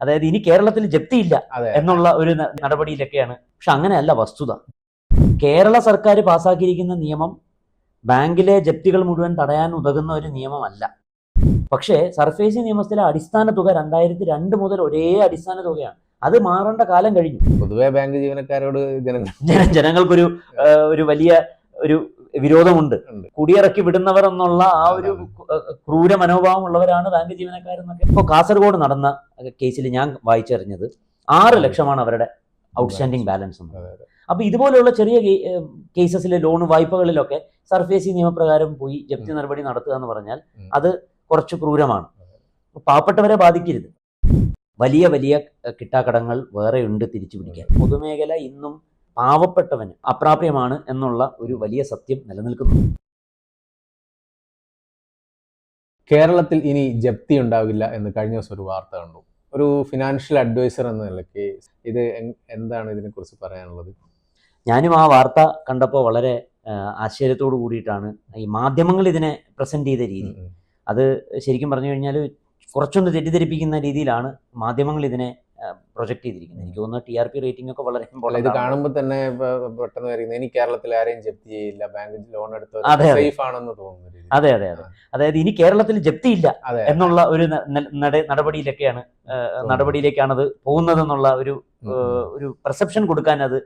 അതായത് ഇനി കേരളത്തിൽ ജപ്തിയില്ല എന്നുള്ള ഒരു നടപടിയിലൊക്കെയാണ്. പക്ഷെ അങ്ങനെയല്ല വസ്തുത. കേരള സർക്കാർ പാസാക്കിയിരിക്കുന്ന നിയമം ബാങ്കിലെ ജപ്തികൾ മുഴുവൻ തടയാൻ ഉതകുന്ന ഒരു നിയമമല്ല. പക്ഷേ സർഫേസി നിയമത്തിലെ അടിസ്ഥാന തുക രണ്ടായിരത്തി രണ്ട് മുതൽ ഒരേ അടിസ്ഥാന തുകയാണ്. അത് മാറേണ്ട കാലം കഴിഞ്ഞു. പൊതുവെ ബാങ്ക് ജീവനക്കാരോട് ജനങ്ങൾ ജനങ്ങൾക്കൊരു ഒരു വലിയ ഒരു വിരോധമുണ്ട്. കുടിയിറക്കി വിടുന്നവർ എന്നുള്ള ആ ഒരു ക്രൂര മനോഭാവം ഉള്ളവരാണ് ബാങ്ക് ജീവനക്കാരെന്നൊക്കെ. ഇപ്പോൾ കാസർഗോഡ് നടന്ന കേസിൽ ഞാൻ വായിച്ചറിഞ്ഞത് ആറ് ലക്ഷമാണ് അവരുടെ ഔട്ട്സ്റ്റാൻഡിങ് ബാലൻസ്. അപ്പൊ ഇതുപോലെയുള്ള ചെറിയ കേസസിലെ ലോൺ വായ്പകളിലൊക്കെ സർഫേസി നിയമപ്രകാരം പോയി ജപ്തി നടപടി നടത്തുക എന്ന് പറഞ്ഞാൽ അത് കുറച്ച് ക്രൂരമാണ്. പാവപ്പെട്ടവരെ ബാധിക്കരുത്. വലിയ വലിയ കിട്ടാക്കടങ്ങൾ വേറെ ഉണ്ട് തിരിച്ചു പിടിക്കാൻ പൊതുമേഖല ഇന്നും പാവപ്പെട്ടവന് അപ്രാപ്യമാണ് എന്നുള്ള ഒരു വലിയ സത്യം നിലനിൽക്കുന്നു. കേരളത്തിൽ ഇനി ജപ്തി ഉണ്ടാവില്ല എന്ന് കഴിഞ്ഞ ദിവസം ഒരു വാർത്ത കണ്ടു. ഒരു ഫിനാൻഷ്യൽ അഡ്വൈസർ എന്ന നിലയ്ക്ക് ഇത് എന്താണ് ഇതിനെക്കുറിച്ച് പറയാനുള്ളത്? ഞാനും ആ വാർത്ത കണ്ടപ്പോൾ വളരെ ആശ്ചര്യത്തോടു കൂടിയിട്ടാണ് ഈ മാധ്യമങ്ങൾ ഇതിനെ പ്രസന്റ് ചെയ്ത രീതി. അത് ശരിക്കും പറഞ്ഞു കഴിഞ്ഞാൽ കുറച്ചൊന്ന് തെറ്റിദ്ധരിപ്പിക്കുന്ന രീതിയിലാണ് മാധ്യമങ്ങൾ ഇതിനെ പ്രൊജക്ട് ചെയ്തിരിക്കുന്നത്. എനിക്ക് തോന്നുന്നു ടി ആർ പി റേറ്റിംഗ് ഒക്കെ വളരെ ഇമ്പോർട്ടന്റ് ഇത് കാണുമ്പോൾ തന്നെ പെട്ടെന്ന് വരുന്നത് ഇനി കേരളത്തിൽ ആരെയും ജപ്തി ചെയ്യില്ല ബാങ്ക് ലോൺ എടുത്ത്. സേഫ് ആണെന്ന് തോന്നുന്നു അതെ അതെ അതെ. അതായത് ഇനി കേരളത്തിൽ ജപ്തിയില്ല ഇല്ല എന്നുള്ള ഒരു നടപടിയിലൊക്കെയാണ് നടപടിയിലേക്കാണ് അത് പോകുന്നത് എന്നുള്ള ഒരു. ഒരു പെർസെപ്ഷൻ കൊടുക്കാൻ അത്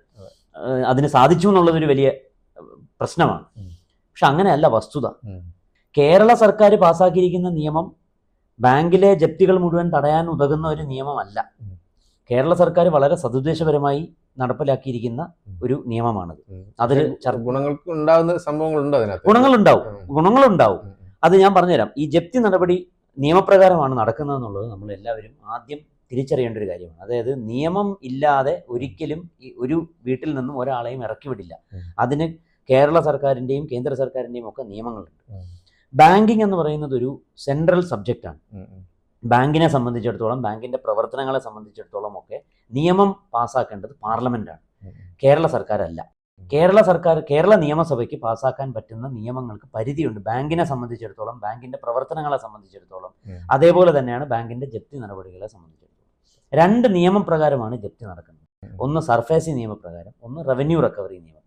അതിന് സാധിച്ചു എന്നുള്ളതൊരു വലിയ പ്രശ്നമാണ്. പക്ഷെ അങ്ങനെയല്ല വസ്തുത. കേരള സർക്കാർ പാസാക്കിയിരിക്കുന്ന നിയമം ബാങ്കിലെ ജപ്തികൾ മുഴുവൻ തടയാൻ ഉതകുന്ന ഒരു നിയമമല്ല. കേരള സർക്കാർ വളരെ സതുദ്ദേശപരമായി നടപ്പിലാക്കിയിരിക്കുന്ന ഒരു നിയമമാണത്. അതിൽ ഗുണങ്ങൾക്ക് ഉണ്ടാകുന്ന സംഭവങ്ങളുണ്ടോ അതിനകത്ത്? ഗുണങ്ങളുണ്ടാവും. ഗുണങ്ങളുണ്ടാവും. അത് ഞാൻ പറഞ്ഞുതരാം. ഈ ജപ്തി നടപടി നിയമപ്രകാരമാണ് നടക്കുന്നതെന്നുള്ളത് നമ്മൾ എല്ലാവരും ആദ്യം തിരിച്ചറിയേണ്ട ഒരു കാര്യമാണ്. അതായത് നിയമം ഇല്ലാതെ ഒരിക്കലും ഈ ഒരു വീട്ടിൽ നിന്നും ഒരാളെയും ഇറക്കി വിടില്ല. അതിന് കേരള സർക്കാരിന്റെയും കേന്ദ്ര സർക്കാരിന്റെയും ഒക്കെ നിയമങ്ങളുണ്ട്. ബാങ്കിങ് എന്ന് പറയുന്നത് ഒരു സെൻട്രൽ സബ്ജക്റ്റാണ്. ബാങ്കിനെ സംബന്ധിച്ചിടത്തോളം ബാങ്കിന്റെ പ്രവർത്തനങ്ങളെ സംബന്ധിച്ചിടത്തോളം ഒക്കെ നിയമം പാസ്സാക്കേണ്ടത് പാർലമെന്റാണ് ഉം. കേരള സർക്കാരല്ല. കേരള സർക്കാർ കേരള നിയമസഭയ്ക്ക് പാസ്സാക്കാൻ പറ്റുന്ന നിയമങ്ങൾക്ക് പരിധിയുണ്ട്. ബാങ്കിനെ സംബന്ധിച്ചിടത്തോളം ബാങ്കിന്റെ പ്രവർത്തനങ്ങളെ സംബന്ധിച്ചിടത്തോളം അതേപോലെ തന്നെയാണ് ബാങ്കിന്റെ ജപ്തി നടപടികളെ സംബന്ധിച്ചിടത്തോളം. രണ്ട് നിയമപ്രകാരമാണ് ജപ്തി നടക്കുന്നത്. ഒന്ന് സർഫേസി നിയമപ്രകാരം ഒന്ന് റവന്യൂ റിക്കവറി നിയമപ്രകാരം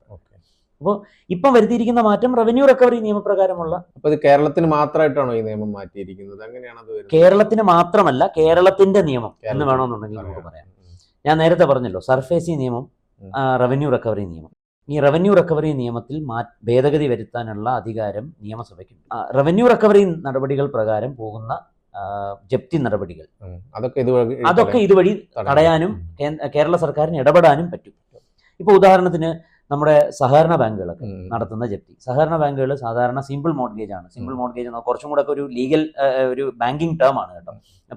ഓക്കേ. ഇപ്പം വരുത്തിയിരിക്കുന്ന മാറ്റം റവന്യൂ റിക്കവറി നിയമപ്രകാരമുള്ള അപ്പോൾ ഇത് കേരളത്തിന് മാത്രമായിട്ടാണോ ഈ നിയമം മാറ്റിയിരിക്കുന്നത് അങ്ങനെയാണ് അത് വരുന്നത് കേരളത്തിന് മാത്രമല്ല കേരളത്തിന്റെ നിയമം എന്ന് വേണമെന്നുണ്ടെങ്കിൽ നമുക്ക് പറയാം. ഞാൻ നേരത്തെ പറഞ്ഞല്ലോ സർഫേസി നിയമം. റവന്യൂ റിക്കവറി നിയമം ഈ റവന്യൂ റിക്കവറി നിയമത്തിൽ മാ ഭേദഗതി വരുത്താനുള്ള അധികാരം നിയമസഭയ്ക്കുണ്ട് റവന്യൂ റിക്കവറി നടപടികൾ പ്രകാരം പോകുന്ന ജപ്തി നടപടികൾ അതൊക്കെ ഇതുവഴി അതൊക്കെ ഇതുവഴി തടയാം. തടയാനും കേരള സർക്കാരിന് ഇടപെടാനും പറ്റും ഇപ്പോൾ ഉദാഹരണത്തിന് നമ്മുടെ സഹകരണ ബാങ്കുകളൊക്കെ നടത്തുന്ന ജപ്തി. സഹകരണ ബാങ്കുകൾ സാധാരണ സിമ്പിൾ മോർഗേജ് ആണ്. സിമ്പിൾ മോഡ്ഗേജ് കുറച്ചും കൂടെ ഒക്കെ ഒരു ലീഗൽ ഒരു ബാങ്കിങ് ടേം ആണ് കേട്ടോ.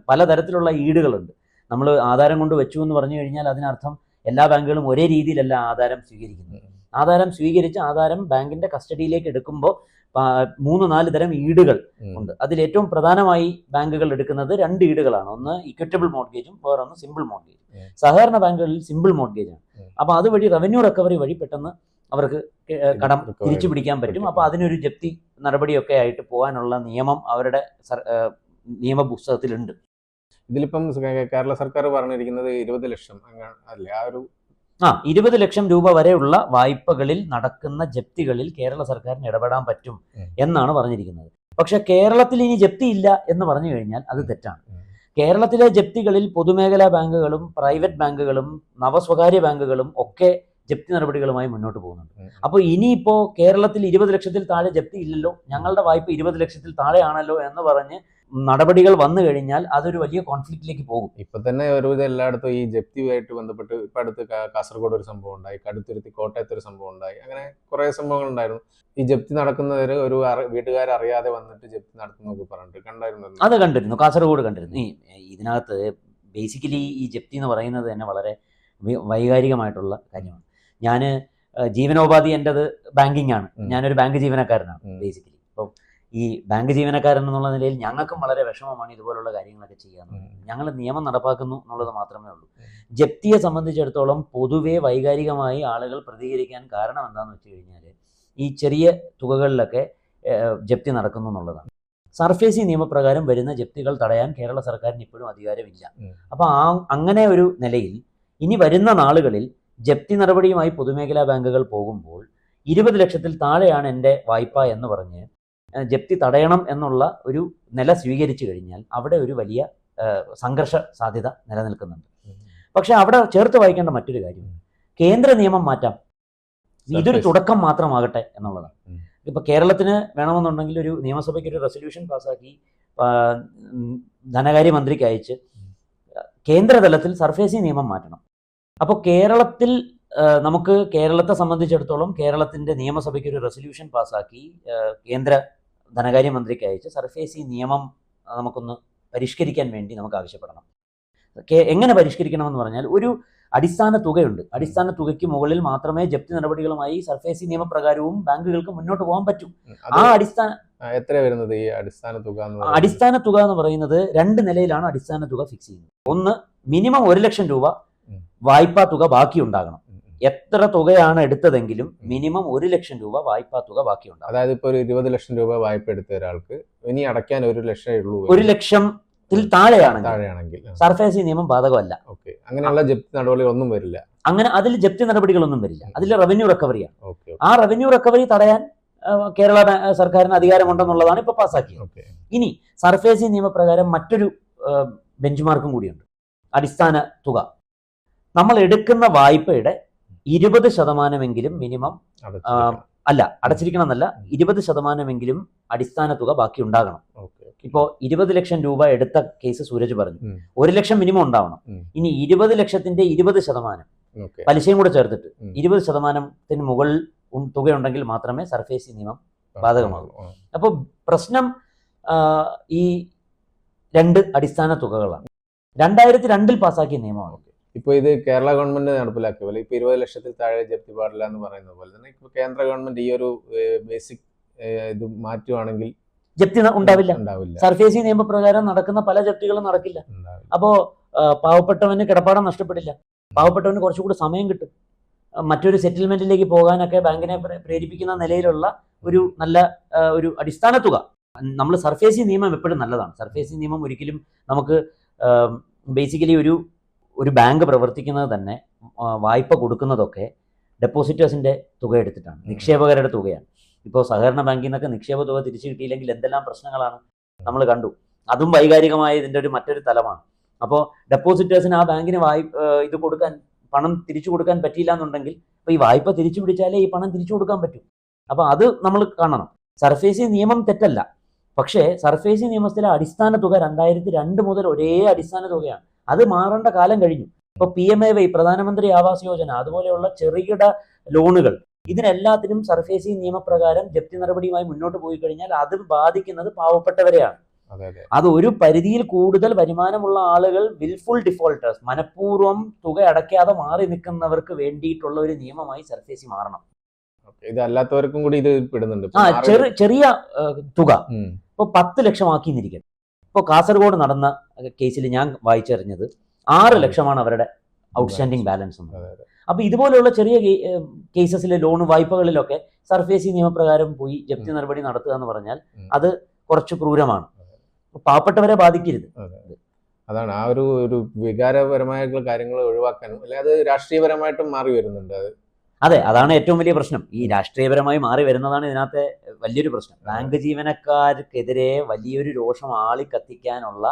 പലതരത്തിലുള്ള ഈടുകളുണ്ട്. നമ്മൾ ആധാരം കൊണ്ട് വെച്ചു എന്ന് പറഞ്ഞു കഴിഞ്ഞാൽ അതിനർത്ഥം എല്ലാ ബാങ്കുകളും ഒരേ രീതിയിലല്ല ആധാരം സ്വീകരിക്കുന്നത്. ആധാരം സ്വീകരിച്ച് ആധാരം ബാങ്കിന്റെ കസ്റ്റഡിയിലേക്ക് എടുക്കുമ്പോൾ മൂന്ന് നാല് തരം ഈടുകൾ ഉണ്ട്. അതിൽ ഏറ്റവും പ്രധാനമായി ബാങ്കുകൾ എടുക്കുന്നത് രണ്ട് ഈടുകളാണ്. ഒന്ന് ഇക്വിറ്റബിൾ മോർഗേജും വേറൊന്ന് സിമ്പിൾ മോർഗേജും ഉം. സഹകരണ ബാങ്കുകളിൽ സിമ്പിൾ അപ്പൊ അപ്പോൾ അതുവഴി റവന്യൂ റിക്കവറി വഴി പെട്ടെന്ന് അവർക്ക് കടം തിരിച്ചു പിടിക്കാൻ പറ്റും. അപ്പൊ അപ്പോൾ അതിനൊരു ജപ്തി നടപടിയൊക്കെ ആയിട്ട് പോകാനുള്ള നിയമം അവരുടെ നിയമ പുസ്തകത്തിലുണ്ട് നിയമപുസ്തകത്തിലുണ്ട്. ഇതിലിപ്പം കേരള സർക്കാർ പറഞ്ഞിരിക്കുന്നത് ഇരുപത് ലക്ഷം അങ്ങനെ അല്ലേ? ആ ഒരു ആ ഇരുപത് ലക്ഷം രൂപ വരെയുള്ള വായ്പകളിൽ നടക്കുന്ന ജപ്തികളിൽ കേരള സർക്കാരിന് ഇടപെടാൻ പറ്റും എന്നാണ് പറഞ്ഞിരിക്കുന്നത്. പക്ഷെ കേരളത്തിൽ ഇനി ജപ്തി ഇല്ല എന്ന് പറഞ്ഞു കഴിഞ്ഞാൽ അത് തെറ്റാണ്. കേരളത്തിലെ ജപ്തികളിൽ പൊതുമേഖലാ ബാങ്കുകളും പ്രൈവറ്റ് ബാങ്കുകളും നവസ്വകാര്യ ബാങ്കുകളും ഒക്കെ ജപ്തി നടപടികളുമായി മുന്നോട്ട് പോകുന്നുണ്ട്. അപ്പൊ അപ്പോൾ ഇനിയിപ്പോ കേരളത്തിൽ ഇരുപത് ലക്ഷത്തിൽ താഴെ ജപ്തി ഇല്ലല്ലോ ഞങ്ങളുടെ വായ്പ ഇരുപത് ലക്ഷത്തിൽ താഴെയാണല്ലോ എന്ന് പറഞ്ഞ് നടപടികൾ വന്നു കഴിഞ്ഞാൽ അതൊരു വലിയ കോൺഫ്ലിക്റ്റിലേക്ക് പോകും. ഇപ്പൊ തന്നെ ഒരുവിധം എല്ലായിടത്തും ഈ ജപ്തിയുമായിട്ട് ബന്ധപ്പെട്ട് ഇപ്പൊ അടുത്ത് കാസർഗോഡ് ഒരു സംഭവം ഉണ്ടായി കടുത്തുരുത്തി കോട്ടയത്ത് ഒരു സംഭവം ഉണ്ടായി അങ്ങനെ കുറെ സംഭവങ്ങൾ ഉണ്ടായിരുന്നു. ഈ ജപ്തി നടക്കുന്നവര് ഒരു വീട്ടുകാർ അറിയാതെ വന്നിട്ട് ജപ്തി നടത്തുന്നൊക്കെ പറഞ്ഞിട്ട് കണ്ടായിരുന്നു അത് കണ്ടിരുന്നു കാസർഗോഡ് കണ്ടിരുന്നു. ഈ ഇതിനകത്ത് ബേസിക്കലി ഈ ജപ്തി എന്ന് പറയുന്നത് തന്നെ വളരെ വൈകാരികമായിട്ടുള്ള കാര്യമാണ്. ഞാൻ ജീവനോപാധി എന്റെത് ബാങ്കിങ് ആണ്. ഞാനൊരു ബാങ്ക് ജീവനക്കാരനാണ് ബേസിക്കലി അപ്പം ഈ ബാങ്ക് ജീവനക്കാരൻ എന്നുള്ള നിലയിൽ ഞങ്ങൾക്കും വളരെ വിഷമമാണ് ഇതുപോലുള്ള കാര്യങ്ങളൊക്കെ ചെയ്യാൻ. ഞങ്ങൾ നിയമം നടപ്പാക്കുന്നു എന്നുള്ളത് മാത്രമേ ഉള്ളൂ. ജപ്തിയെ സംബന്ധിച്ചിടത്തോളം പൊതുവെ വൈകാരികമായി ആളുകൾ പ്രതികരിക്കാൻ കാരണം എന്താണെന്ന് വെച്ച് കഴിഞ്ഞാൽ ഈ ചെറിയ തുകകളിലൊക്കെ ജപ്തി നടക്കുന്നു എന്നുള്ളതാണ്. സർഫേസി നിയമപ്രകാരം വരുന്ന ജപ്തികൾ തടയാൻ കേരള സർക്കാരിന് ഇപ്പോഴും അധികാരമില്ല. അപ്പോൾ ആ അങ്ങനെ ഒരു നിലയിൽ ഇനി വരുന്ന നാളുകളിൽ ജപ്തി നടപടിയുമായി പൊതുമേഖലാ ബാങ്കുകൾ പോകുമ്പോൾ ഇരുപത് ലക്ഷത്തിൽ താഴെയാണ് എന്റെ വായ്പ എന്ന് പറഞ്ഞ് ജപ്തി തടയണം എന്നുള്ള ഒരു നില സ്വീകരിച്ചു കഴിഞ്ഞാൽ അവിടെ ഒരു വലിയ സംഘർഷ സാധ്യത നിലനിൽക്കുന്നുണ്ട്. പക്ഷെ അവിടെ ചേർത്ത് വായിക്കേണ്ട മറ്റൊരു കാര്യം കേന്ദ്ര നിയമം മാറ്റാം. ഇതൊരു. തുടക്കം മാത്രമാകട്ടെ എന്നുള്ളതാണ്. ഇപ്പൊ കേരളത്തിന് വേണമെന്നുണ്ടെങ്കിൽ ഒരു നിയമസഭയ്ക്ക് ഒരു റെസൊല്യൂഷൻ പാസ്സാക്കി ധനകാര്യ ധനകാര്യമന്ത്രിക്ക് അയച്ച് കേന്ദ്രതലത്തിൽ സർഫേസി നിയമം മാറ്റണം. അപ്പോൾ കേരളത്തിൽ നമുക്ക് കേരളത്തെ സംബന്ധിച്ചിടത്തോളം കേരളത്തിന്റെ നിയമസഭയ്ക്ക് ഒരു റെസൊല്യൂഷൻ പാസ്സാക്കി കേന്ദ്ര ധനകാര്യമന്ത്രിക്ക് അയച്ച് സർഫേസി നിയമം നമുക്കൊന്ന് പരിഷ്കരിക്കാൻ വേണ്ടി നമുക്ക് ആവശ്യപ്പെടണം. എങ്ങനെ പരിഷ്കരിക്കണമെന്ന് പറഞ്ഞാൽ ഒരു അടിസ്ഥാന തുകയുണ്ട്. അടിസ്ഥാന തുകയ്ക്ക് മുകളിൽ മാത്രമേ ജപ്തി നടപടികളുമായി സർഫേസി നിയമപ്രകാരവും ബാങ്കുകൾക്ക് മുന്നോട്ട് പോകാൻ പറ്റൂ. ആ അടിസ്ഥാന എത്ര വരുന്നത് ഈ അടിസ്ഥാന തുക അടിസ്ഥാന തുക എന്ന് പറയുന്നത് രണ്ട് നിലയിലാണ് അടിസ്ഥാന തുക ഫിക്സ് ചെയ്യുന്നത്. ഒന്ന് മിനിമം ഒരു ലക്ഷം രൂപ. വായ്പാ തുക ബാക്കി ഉണ്ടാകണം. എത്ര തുകയാണ് എടുത്തതെങ്കിലും മിനിമം ഒരു ലക്ഷം രൂപ വായ്പാ തുക ബാക്കി ഉണ്ടാകണം അതായത് ഇപ്പൊ ഒരു ഇരുപത് ലക്ഷം രൂപ വായ്പ എടുത്ത ഒരാൾക്ക് ഇനി അടയ്ക്കാൻ ഒരു ലക്ഷമേ ഉള്ളൂ ഒരു ലക്ഷത്തിൽ താഴെയാണെങ്കിൽ. താഴെയാണെങ്കിൽ സർഫേസി നിയമം ബാധകമല്ല. ഓക്കെ. അങ്ങനെയുള്ള ജപ്തി നടപടികൾ ഒന്നും വരില്ല. അങ്ങനെ അതിൽ ജപ്തി നടപടികളൊന്നും വരില്ല. അതിൽ റവന്യൂ റിക്കവറിയാണ് ആ റവന്യൂ റിക്കവറി തടയാൻ കേരള സർക്കാരിന് അധികാരമുണ്ടെന്നുള്ളതാണ് ഇപ്പൊ പാസ്സാക്കിയത് ഇനി സർഫേസി നിയമപ്രകാരം മറ്റൊരു ബെഞ്ച് മാർക്കും കൂടിയുണ്ട്. അടിസ്ഥാന തുക. നമ്മൾ എടുക്കുന്ന വായ്പയുടെ ഇരുപത് ശതമാനമെങ്കിലും മിനിമം അല്ല അടച്ചിരിക്കണം എന്നല്ല ഇരുപത് ശതമാനമെങ്കിലും അടിസ്ഥാന തുക ബാക്കി ഉണ്ടാകണം. ഓക്കെ ഇപ്പോ ഇരുപത് ലക്ഷം രൂപ എടുത്ത കേസ് സൂരജ് പറഞ്ഞു. ഒരു ലക്ഷം മിനിമം ഉണ്ടാവണം. ഇനി ഇരുപത് ലക്ഷത്തിന്റെ ഇരുപത് ശതമാനം പലിശയും കൂടെ ചേർത്തിട്ട്. ഇരുപത് ശതമാനത്തിന് മുകളിൽ തുക തുകയുണ്ടെങ്കിൽ മാത്രമേ സർഫേസി നിയമം ബാധകമാകൂ. അപ്പോൾ പ്രശ്നം ഈ രണ്ട് അടിസ്ഥാന തുകകളാണ്. രണ്ടായിരത്തി രണ്ടിൽ പാസ്സാക്കിയ നിയമമാണ്. ഇപ്പൊ ഇത് കേരള ഗവൺമെന്റ് നടപ്പിലാക്കിയ പോലെ ഇപ്പൊ ഇരുപത് ലക്ഷത്തിൽ താഴെ ജപ്തി പാടില്ല എന്ന് പറയുന്നത് പോലെ തന്നെ ഇപ്പൊ കേന്ദ്ര ഗവൺമെന്റ് ഈ ഒരു ബേസിക് ഇത് മാറ്റുവാണെങ്കിൽ ജപ്തി ഉണ്ടാവില്ല. സർഫേസി നിയമപ്രകാരം നടക്കുന്ന പല ജപ്തികളും നടക്കില്ല. അപ്പോ പാവപ്പെട്ടവന് കിടപ്പാടം നഷ്ടപ്പെടില്ല. പാവപ്പെട്ടവന് കുറച്ചുകൂടി സമയം കിട്ടും. മറ്റൊരു സെറ്റിൽമെന്റിലേക്ക് പോകാനൊക്കെ ബാങ്കിനെ പ്രേരിപ്പിക്കുന്ന നിലയിലുള്ള ഒരു നല്ല ഒരു അടിസ്ഥാന തുക. നമ്മൾ സർഫേസി നിയമം എപ്പോഴും നല്ലതാണ്. സർഫേസി നിയമം ഒരിക്കലും നമുക്ക് ബേസിക്കലി ഒരു ഒരു ബാങ്ക് പ്രവർത്തിക്കുന്നത് തന്നെ വായ്പ കൊടുക്കുന്നതൊക്കെ ഡെപ്പോസിറ്റേഴ്സിന്റെ തുക എടുത്തിട്ടാണ്. നിക്ഷേപകരുടെ തുകയാണ്. ഇപ്പോൾ സഹകരണ ബാങ്കിൽ നിന്നൊക്കെ നിക്ഷേപ തുക തിരിച്ചു കിട്ടിയില്ലെങ്കിൽ എന്തെല്ലാം പ്രശ്നങ്ങളാണ് നമ്മൾ കണ്ടു. അതും വൈകാരികമായ ഇതിന്റെ ഒരു മറ്റൊരു തലമാണ്. അപ്പോൾ ഡെപ്പോസിറ്റേഴ്സിന് ആ ബാങ്കിന് വായ്പ ഇത് കൊടുക്കാൻ പണം തിരിച്ചു കൊടുക്കാൻ പറ്റിയില്ല എന്നുണ്ടെങ്കിൽ അപ്പോൾ ഈ വായ്പ തിരിച്ചു പിടിച്ചാലേ ഈ പണം തിരിച്ചു കൊടുക്കാൻ പറ്റൂ. അപ്പോൾ അത് നമ്മൾ കാണണം. സർഫേസി നിയമം തെറ്റല്ല. പക്ഷേ സർഫേസി നിയമത്തിലെ അടിസ്ഥാന തുക രണ്ടായിരത്തി രണ്ട് മുതൽ ഒരേ അടിസ്ഥാന തുകയാണ്. അത് മാറേണ്ട കാലം കഴിഞ്ഞു. ഇപ്പോൾ പി എം എ വൈ പ്രധാനമന്ത്രി ആവാസ് യോജന അതുപോലെയുള്ള ചെറുകിട ലോണുകൾ ഇതിനെല്ലാത്തിനും സർഫേസി നിയമപ്രകാരം ജപ്തി നടപടിയുമായി മുന്നോട്ട് പോയി കഴിഞ്ഞാൽ അത് ബാധിക്കുന്നത് പാവപ്പെട്ടവരെയാണ്. അതെ ഒരു പരിധിയിൽ കൂടുതൽ വരുമാനമുള്ള ആളുകൾ വിൽഫുൾ ഡിഫോൾട്ടേഴ്സ് മനഃപൂർവം തുക അടയ്ക്കാതെ മാറി നിൽക്കുന്നവർക്ക് വേണ്ടിയിട്ടുള്ള ഒരു നിയമമായി സർഫേസി മാറണം. ഇതല്ലാത്തവർക്കും കൂടി ഇത് പെടുന്നുണ്ട് ഇപ്പൊ ആ ചെറിയ തുക. ഉം. ഇപ്പോൾ പത്ത് ലക്ഷമാക്കി എന്നിരിക്കട്ടെ ഇപ്പോൾ കാസർഗോഡ് നടന്ന കേസിൽ ഞാൻ വായിച്ചറിഞ്ഞത് ആറ് ലക്ഷമാണ് അവരുടെ ഔട്ട്സ്റ്റാൻഡിങ് ബാലൻസ് എന്ന് അപ്പോൾ ഇതുപോലെയുള്ള ചെറിയ കേസസിലെ ലോൺ വായ്പകളിലൊക്കെ സർഫേസി നിയമപ്രകാരം പോയി ജപ്തി നടപടി നടത്തുക എന്ന് പറഞ്ഞാൽ അത് കുറച്ച് ക്രൂരമാണ്. പാവപ്പെട്ടവരെ ബാധിക്കരുത്. അതാണ് ആ ഒരു ഒരു വികാരപരമായിട്ടുള്ള കാര്യങ്ങൾ ഒഴിവാക്കാനും അല്ലെ അത് രാഷ്ട്രീയപരമായിട്ടും മാറി വരുന്നുണ്ട് അത്. അതെ അതാണ് ഏറ്റവും വലിയ പ്രശ്നം. ഈ രാഷ്ട്രീയപരമായി മാറി വരുന്നതാണ് ഇതിനകത്തെ വലിയൊരു പ്രശ്നം. ബാങ്ക് ജീവനക്കാർക്കെതിരെ വലിയൊരു രോഷം ആളിക്കത്തിക്കാനുള്ള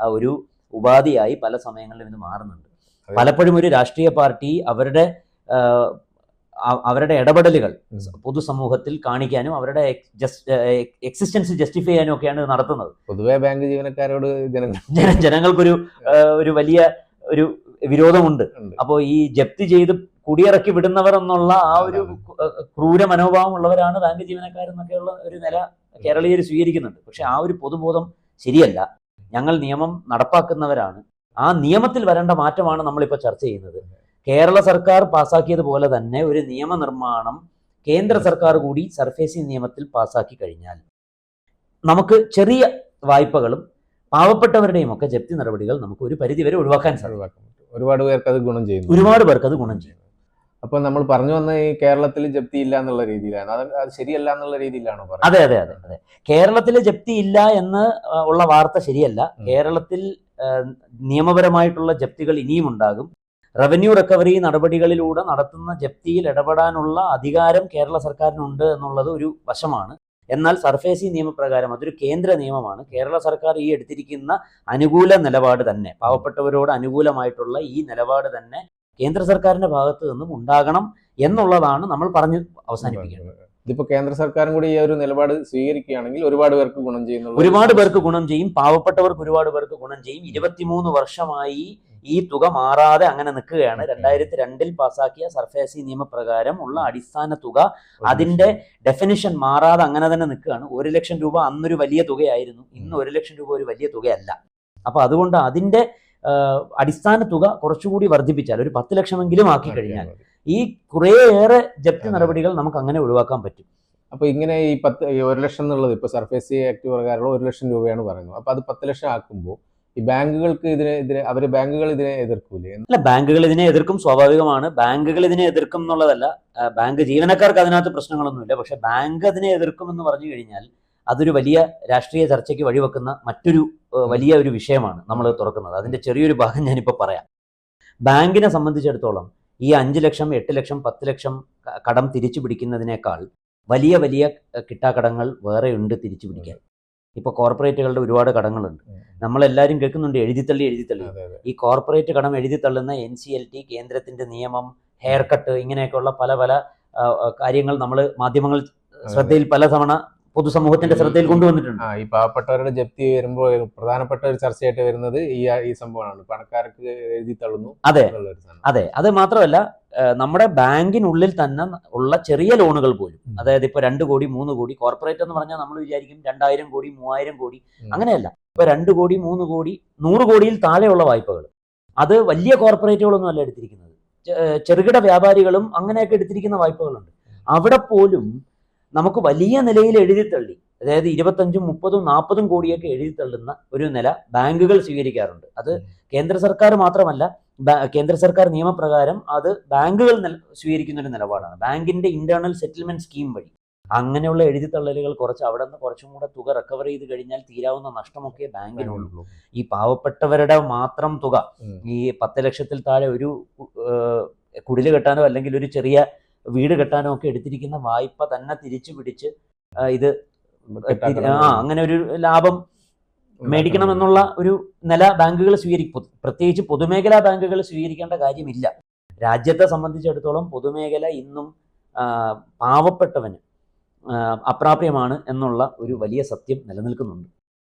ഒരു ഉപാധിയായി പല സമയങ്ങളിലും ഇത് മാറുന്നുണ്ട്. പലപ്പോഴും ഒരു രാഷ്ട്രീയ പാർട്ടി അവരുടെ അവരുടെ ഇടപെടലുകൾ. പൊതുസമൂഹത്തിൽ കാണിക്കാനും അവരുടെ എക്സിസ്റ്റൻസ് ജസ്റ്റിഫൈ ചെയ്യാനും ഒക്കെയാണ് ഇത് നടത്തുന്നത്. പൊതുവെ ബാങ്ക് ജീവനക്കാരോട് ജനങ്ങൾ ജനങ്ങൾക്കൊരു ഒരു വലിയ ഒരു വിരോധമുണ്ട്. അപ്പോ അപ്പോൾ ഈ ജപ്തി ചെയ്ത് കുടിയിറക്കി വിടുന്നവർ എന്നുള്ള ആ ഒരു ക്രൂര മനോഭാവം ഉള്ളവരാണ് ബാങ്ക് ജീവനക്കാരെന്നൊക്കെയുള്ള ഒരു നില കേരളീയർ സ്വീകരിക്കുന്നുണ്ട്. പക്ഷെ ആ ഒരു പൊതുബോധം ശരിയല്ല. ഞങ്ങൾ നിയമം നടപ്പാക്കുന്നവരാണ്. ആ നിയമത്തിൽ വരേണ്ട മാറ്റമാണ് നമ്മളിപ്പോൾ ചർച്ച ചെയ്യുന്നത്. കേരള സർക്കാർ പാസാക്കിയതുപോലെ തന്നെ ഒരു നിയമനിർമ്മാണം കേന്ദ്ര സർക്കാർ കൂടി സർഫേസി നിയമത്തിൽ പാസാക്കി കഴിഞ്ഞാൽ നമുക്ക് ചെറിയ വായ്പകളും പാവപ്പെട്ടവരുടെയും ഒക്കെ ജപ്തി നടപടികൾ നമുക്ക് ഒരു പരിധി വരെ ഒഴിവാക്കാൻ സാധിക്കും. ഒരുപാട് പേർക്ക് അത് ഗുണം ചെയ്യുന്നു. ഒരുപാട് പേർക്ക് അത് ഗുണം ചെയ്യും. അപ്പൊ നമ്മൾ പറഞ്ഞു വന്ന ഈ കേരളത്തിൽ ജപ്തി ഇല്ല എന്നുള്ള രീതിയിലാണ്. അത് അത് ശരിയല്ല എന്നുള്ള രീതിയിലാണോ പറയുന്നത്? അതെ അതെ അതെ അതെ. കേരളത്തിൽ ജപ്തി ഇല്ല എന്ന് ഉള്ള വാർത്ത ശരിയല്ല. കേരളത്തിൽ നിയമപരമായിട്ടുള്ള ജപ്തികൾ ഇനിയും ഉണ്ടാകും. റവന്യൂ റിക്കവറി നടപടികളിലൂടെ നടത്തുന്ന ജപ്തിയിൽ ഇടപെടാനുള്ള അധികാരം കേരള സർക്കാരിനുണ്ട് എന്നുള്ളത് ഒരു വശമാണ്. എന്നാൽ സർഫേസി നിയമപ്രകാരം അതൊരു കേന്ദ്ര നിയമമാണ്. കേരള സർക്കാർ ഈ എടുത്തിരിക്കുന്ന അനുകൂല നിലപാട് തന്നെ പാവപ്പെട്ടവരോട് അനുകൂലമായിട്ടുള്ള ഈ നിലപാട് തന്നെ കേന്ദ്ര സർക്കാരിന്റെ ഭാഗത്തു നിന്നും ഉണ്ടാകണം എന്നുള്ളതാണ് നമ്മൾ പറഞ്ഞു അവസാനിപ്പിക്കുന്നത്. ഇതിപ്പോ കേന്ദ്ര സർക്കാരും കൂടി ഈ ഒരു നിലപാട് സ്വീകരിക്കുകയാണെങ്കിൽ ഒരുപാട് പേർക്ക് ഗുണം ചെയ്യുന്നു ഒരുപാട് പേർക്ക് ഗുണം ചെയ്യും പാവപ്പെട്ടവർക്ക് ഒരുപാട് പേർക്ക് ഗുണം ചെയ്യും. ഇരുപത്തിമൂന്ന് വർഷമായി ഈ തുക മാറാതെ അങ്ങനെ നിൽക്കുകയാണ്. രണ്ടായിരത്തി രണ്ടിൽ പാസാക്കിയ സർഫേസി നിയമപ്രകാരം ഉള്ള അടിസ്ഥാന തുക അതിന്റെ ഡെഫിനിഷൻ മാറാതെ അങ്ങനെ തന്നെ നിൽക്കുകയാണ്. ഒരു ലക്ഷം രൂപ അന്നൊരു വലിയ തുകയായിരുന്നു. ഇന്ന് ഒരു ലക്ഷം രൂപ ഒരു വലിയ തുകയല്ല. അപ്പൊ അതുകൊണ്ട് അതിന്റെ അടിസ്ഥാന തുക കുറച്ചുകൂടി വർദ്ധിപ്പിച്ചാൽ ഒരു പത്ത് ലക്ഷമെങ്കിലും ആക്കി കഴിഞ്ഞാൽ ഈ കുറേയേറെ ജപ്തി നടപടികൾ നമുക്ക് അങ്ങനെ ഒഴിവാക്കാൻ പറ്റും. അപ്പൊ ഇങ്ങനെ ഈ പത്ത് ഒരു ലക്ഷം എന്നുള്ളത് ഇപ്പൊ സർഫേസി ആക്ട് പ്രകാരമുള്ള ഒരു ലക്ഷം രൂപയാണ് പറയുന്നത്. അപ്പൊ അത് പത്ത് ലക്ഷം ആക്കുമ്പോൾ ഈ ബാങ്കുകൾക്ക് ഇതിനെതിരെ ഇതിനെ അവർ ബാങ്കുകൾ ഇതിനെ എതിർക്കൂലേ? അല്ല ബാങ്കുകൾ ഇതിനെ എതിർക്കും സ്വാഭാവികമാണ്. ബാങ്കുകൾ ഇതിനെ എതിർക്കും എന്നുള്ളതല്ല ബാങ്ക് ജീവനക്കാർക്ക് അതിനകത്ത് പ്രശ്നങ്ങളൊന്നുമില്ല. പക്ഷെ ബാങ്ക് അതിനെ എതിർക്കും എന്ന് പറഞ്ഞു കഴിഞ്ഞാൽ അതൊരു വലിയ രാഷ്ട്രീയ ചർച്ചയ്ക്ക് വഴിവെക്കുന്ന മറ്റൊരു വലിയ ഒരു വിഷയമാണ് നമ്മൾ തുറക്കുന്നത്. അതിന്റെ ചെറിയൊരു ഭാഗം ഞാനിപ്പോൾ പറയാം. ബാങ്കിനെ സംബന്ധിച്ചിടത്തോളം ഈ അഞ്ച് ലക്ഷം എട്ട് ലക്ഷം പത്ത് ലക്ഷം കടം തിരിച്ചു പിടിക്കുന്നതിനേക്കാൾ വലിയ വലിയ കിട്ടാക്കടങ്ങൾ വേറെ ഉണ്ട് തിരിച്ചു പിടിക്കാൻ. ഇപ്പോൾ കോർപ്പറേറ്റുകളുടെ ഒരുപാട് കടങ്ങളുണ്ട്. നമ്മളെല്ലാവരും കേൾക്കുന്നുണ്ട് എഴുതിത്തള്ളി എഴുതിത്തള്ളി. ഈ കോർപ്പറേറ്റ് കടം എഴുതിത്തള്ളുന്ന എൻ സി എൽ ടി കേന്ദ്രത്തിന്റെ നിയമം ഹെയർ കട്ട് ഇങ്ങനെയൊക്കെയുള്ള പല പല കാര്യങ്ങൾ നമ്മൾ മാധ്യമങ്ങൾ ശ്രദ്ധയിൽ പല തവണ പൊതുസമൂഹത്തിന്റെ ശ്രദ്ധയിൽ കൊണ്ടുവന്നിട്ടുണ്ട്. ആ ഈ പാവപ്പെട്ടവരുടെ ജപ്തി വരുമ്പോൾ പ്രധാനപ്പെട്ട ഒരു ചർച്ചയായിട്ട് വരുന്നത് ഈ ഈ സംഭവമാണ്. പണക്കാർക്ക് എഴുതി തള്ളുന്നു അതെ. അതെ. അത് മാത്രമല്ല നമ്മുടെ ബാങ്കിനുള്ളിൽ തന്നെ ഉള്ള ചെറിയ ലോണുകൾ പോലും അതായത് ഇപ്പൊ രണ്ട് കോടി മൂന്ന് കോടി കോർപ്പറേറ്റ് എന്ന് പറഞ്ഞാൽ നമ്മൾ വിചാരിക്കും രണ്ടായിരം കോടി മൂവായിരം കോടി അങ്ങനെയല്ല. ഇപ്പൊ രണ്ട് കോടി മൂന്ന് കോടി നൂറ് കോടിയിൽ താഴെയുള്ള വായ്പകൾ. അത് വലിയ കോർപ്പറേറ്റുകളൊന്നും അല്ല എടുത്തിരിക്കുന്നത്. ചെറുകിട വ്യാപാരികളും അങ്ങനെയൊക്കെ എടുത്തിരിക്കുന്ന വായ്പകളുണ്ട്. അവിടെ പോലും നമുക്ക് വലിയ നിലയിൽ എഴുതിത്തള്ളി അതായത് ഇരുപത്തഞ്ചും മുപ്പതും നാൽപ്പതും കോടിയൊക്കെ എഴുതിത്തള്ളുന്ന ഒരു നില ബാങ്കുകൾ സ്വീകരിക്കാറുണ്ട്. അത് കേന്ദ്ര സർക്കാർ മാത്രമല്ല കേന്ദ്ര സർക്കാർ നിയമപ്രകാരം അത് ബാങ്കുകൾ സ്വീകരിക്കുന്ന ഒരു നിലപാടാണ്. ബാങ്കിന്റെ ഇന്റേണൽ സെറ്റിൽമെന്റ് സ്കീം വഴി. അങ്ങനെയുള്ള എഴുതിത്തള്ളലുകൾ കുറച്ച് അവിടെ നിന്ന് കുറച്ചും കൂടെ തുക റിക്കവർ ചെയ്ത് കഴിഞ്ഞാൽ തീരാവുന്ന നഷ്ടമൊക്കെ ബാങ്കിനുള്ളൂ. ഈ പാവപ്പെട്ടവരുടെ മാത്രം തുക ഈ പത്ത് ലക്ഷത്തിൽ താഴെ ഒരു കുടിൽ കെട്ടാനോ അല്ലെങ്കിൽ ഒരു ചെറിയ വീട് കെട്ടാനോ ഒക്കെ എടുത്തിരിക്കുന്ന വായ്പ തന്നെ തിരിച്ചു പിടിച്ച് ഇത് ആ അങ്ങനെ ഒരു ലാഭം മേടിക്കണം എന്നുള്ള ഒരു നില ബാങ്കുകൾ സ്വീകരിക്കും. പ്രത്യേകിച്ച് പൊതുമേഖലാ ബാങ്കുകൾ സ്വീകരിക്കേണ്ട കാര്യമില്ല. രാജ്യത്തെ സംബന്ധിച്ചിടത്തോളം പൊതുമേഖല ഇന്നും പാവപ്പെട്ടവന് അപ്രാപ്യമാണ് എന്നുള്ള ഒരു വലിയ സത്യം നിലനിൽക്കുന്നുണ്ട്.